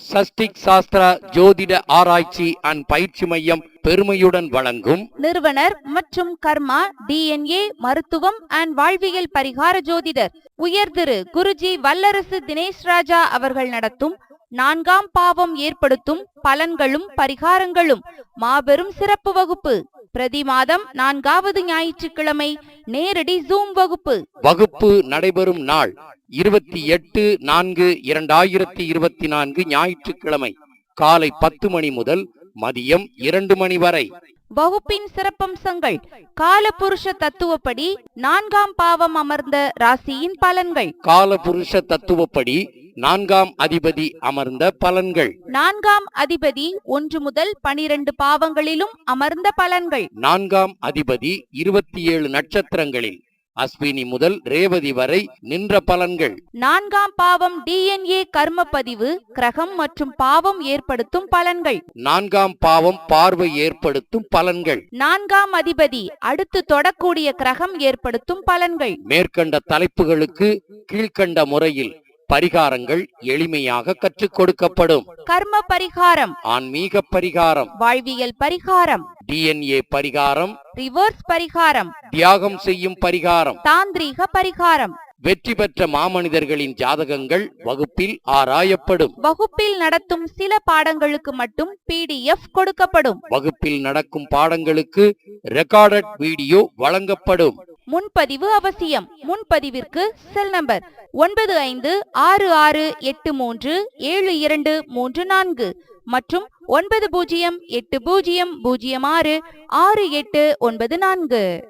சஷ்டிக் சாஸ்திரா ஜோதிட ஆராய்ச்சி அண்ட் பயிற்சி மையம் பெருமையுடன் வழங்கும் நிறுவனர் மற்றும் கர்மா டிஎன்ஏ மருத்துவம் அண்ட் வாழ்வியல் பரிகார ஜோதிடர். உயர் திரு. குருஜி வல்லரசு தினேஷ் ராஜா அவர்கள் நடத்தும் நான்காம் பாவம் ஏற்படுத்தும் பலன்களும் பரிகாரங்களும் மாபெரும் சிறப்பு வகுப்பு. பிரதி மாதம் நான்காவது ஞாயிற்றுக்கிழமை நேரடி ஜூம் வகுப்பு. வகுப்பு நடைபெறும் நாள் இருபத்தி எட்டு நான்கு இரண்டாயிரத்தி இருபத்தி நான்கு ஞாயிற்றுக்கிழமை. காலை பத்து மணி முதல் மதியம் இரண்டு மணி வரை. வகுப்பின் சிறப்பம்சங்கள். காலபுருஷ தத்துவப்படி நான்காம் பாவம் அமர்ந்த ராசியின் பலன்கள். காலபுருஷ தத்துவப்படி நான்காம் அதிபதி அமர்ந்த பலன்கள். நான்காம் அதிபதி ஒன்று முதல் பனிரெண்டு பாவங்களிலும் அமர்ந்த பலன்கள். நான்காம் அதிபதி இருபத்தி ஏழு நட்சத்திரங்களில். அஸ்வினி முதல் ரேவதி வரை நின்ற பலன்கள். நான்காம் பாவம் டிஎன்ஏ கர்ம பதிவு கிரகம் மற்றும் பாவம் ஏற்படுத்தும் பலன்கள். நான்காம் பாவம் பார்வை ஏற்படுத்தும் பலன்கள். நான்காம் அதிபதி அடுத்து தொடக்கூடிய கிரகம் ஏற்படுத்தும் பலன்கள். மேற்கண்ட தலைப்புகளுக்கு கீழ்க்கண்ட முறையில் பரிகாரங்கள் எளிமையாக கற்றுக் கொடுக்கப்படும். கர்ம பரிகாரம். ஆன்மீக பரிகாரம். வாழ்வியல் பரிகாரம். டிஎன்ஏ பரிகாரம். ரிவர்ஸ் பரிகாரம். தியாகம் செய்யும் பரிகாரம். தாந்திரீக பரிகாரம். வெற்றி பெற்ற மாமனிதர்களின் ஜாதகங்கள் வகுப்பில் ஆராயப்படும். வகுப்பில் நடத்தும் சில பாடங்களுக்கு மட்டும் பிடிஎஃப் கொடுக்கப்படும். வகுப்பில் நடக்கும் பாடங்களுக்கு ரெக்கார்டட் வீடியோ வழங்கப்படும். முன்பதிவு அவசியம். முன்பதிவிற்கு செல் நம்பர் ஒன்பது ஐந்து ஆறு ஆறு எட்டு மூன்று ஏழு இரண்டு மூன்று நான்கு மற்றும் ஒன்பது பூஜ்ஜியம் எட்டு பூஜ்ஜியம் பூஜ்ஜியம் ஆறு ஆறு எட்டு ஒன்பது நான்கு.